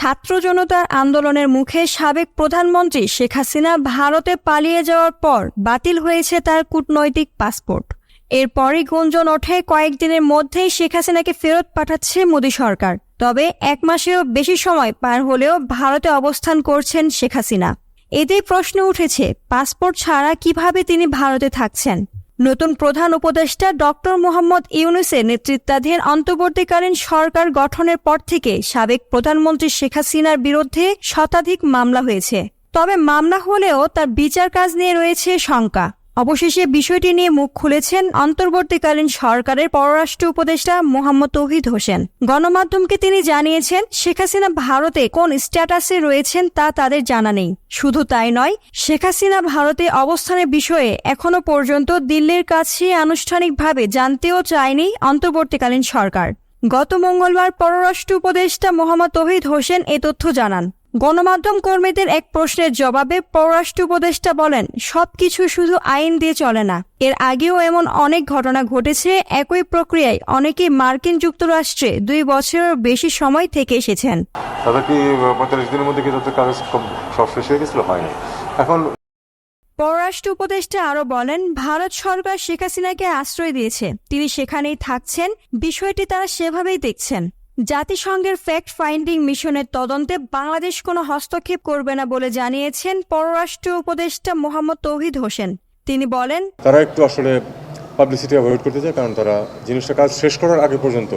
ছাত্র জনতার আন্দোলনের মুখে সাবেক প্রধানমন্ত্রী শেখ হাসিনা ভারতে পালিয়ে যাওয়ার পর বাতিল হয়েছে তার কূটনৈতিক পাসপোর্ট। এরপরই গুঞ্জন ওঠে, কয়েকদিনের মধ্যেই শেখ হাসিনাকে ফেরত পাঠাচ্ছে মোদী সরকার। তবে এক মাসেরও বেশি সময় পার হলেও ভারতে অবস্থান করছেন শেখ হাসিনা। এতেই প্রশ্ন উঠেছে, পাসপোর্ট ছাড়া কীভাবে তিনি ভারতে থাকছেন? নতুন প্রধান উপদেষ্টা ডক্টর মোহাম্মদ ইউনুসের নেতৃত্বাধীন অন্তর্বর্তীকালীন সরকার গঠনের পর থেকে সাবেক প্রধানমন্ত্রী শেখ হাসিনার বিরুদ্ধে শতাধিক মামলা হয়েছে। তবে মামলা হলেও তার বিচার কাজ নিয়ে রয়েছে শঙ্কা। অবশেষে বিষয়টি নিয়ে মুখ খুলেছেন অন্তর্বর্তীকালীন সরকারের পররাষ্ট্র উপদেষ্টা মোহাম্মদ তৌহিদ হোসেন। গণমাধ্যমকে তিনি জানিয়েছেন, শেখ হাসিনা ভারতে কোন স্ট্যাটাসে রয়েছেন তা তাদের জানা নেই। শুধু তাই নয়, শেখ হাসিনা ভারতে অবস্থানের বিষয়ে এখনও পর্যন্ত দিল্লির কাছে আনুষ্ঠানিকভাবে জানতেও চায়নি অন্তর্বর্তীকালীন সরকার। গত মঙ্গলবার পররাষ্ট্র উপদেষ্টা মোহাম্মদ তৌহিদ হোসেন এ তথ্য জানান। গণমাধ্যম কর্মীদের এক প্রশ্নের জবাবে পররাষ্ট্র উপদেষ্টা বলেন সবকিছু শুধু আইন দিয়ে চলে না। এর আগেও এমন অনেক ঘটনা ঘটেছে একই প্রক্রিয়ায় অনেকে মার্কিন যুক্তরাষ্ট্রে দুই বছরের বেশি সময় থেকে এসেছেন। তাদের কি পঁয়তাল্লিশ দিনের মধ্যে কি তাদের কাগজ সব শেষ হয়ে গেছিল? হয়নি। এখন পররাষ্ট্র উপদেষ্টা আরও বলেন ভারত সরকার শেখ হাসিনাকে আশ্রয় দিয়েছে। তিনি সেখানেই থাকছেন বিষয়টি তারা সেভাবেই দেখছেন। জাতিসংঘের ফ্যাক্ট ফাইন্ডিং মিশনের তদন্তে বাংলাদেশ কোনো হস্তক্ষেপ করবে না বলে জানিয়েছেন পররাষ্ট্র উপদেষ্টা মোহাম্মদ তৌহিদ হোসেন। তিনি বলেন, তারা একটু আসলে পাবলিসিটি অ্যাভয়েড করতে চায়, কারণ তারা জিনিসটা কাজ শেষ করার আগে পর্যন্ত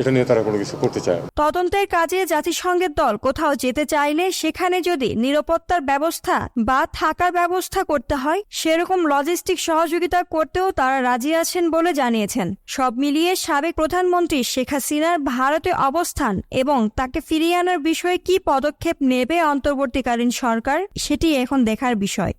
এটা নিয়ে তারা কোনো কিছু করতে চায় তদন্তের কাজে জাতিসংঘের দল কোথাও যেতে চাইলে সেখানে যদি নিরাপত্তার ব্যবস্থা বা থাকার ব্যবস্থা করতে হয়, সেরকম লজিস্টিক সহযোগিতা করতেও তারা রাজি আছেন বলে জানিয়েছেন। সব মিলিয়ে সাবেক প্রধানমন্ত্রী শেখ হাসিনার ভারতে অবস্থান এবং তাকে ফিরিয়ে আনার বিষয়ে কি পদক্ষেপ নেবে অন্তর্বর্তীকালীন সরকার, সেটি এখন দেখার বিষয়।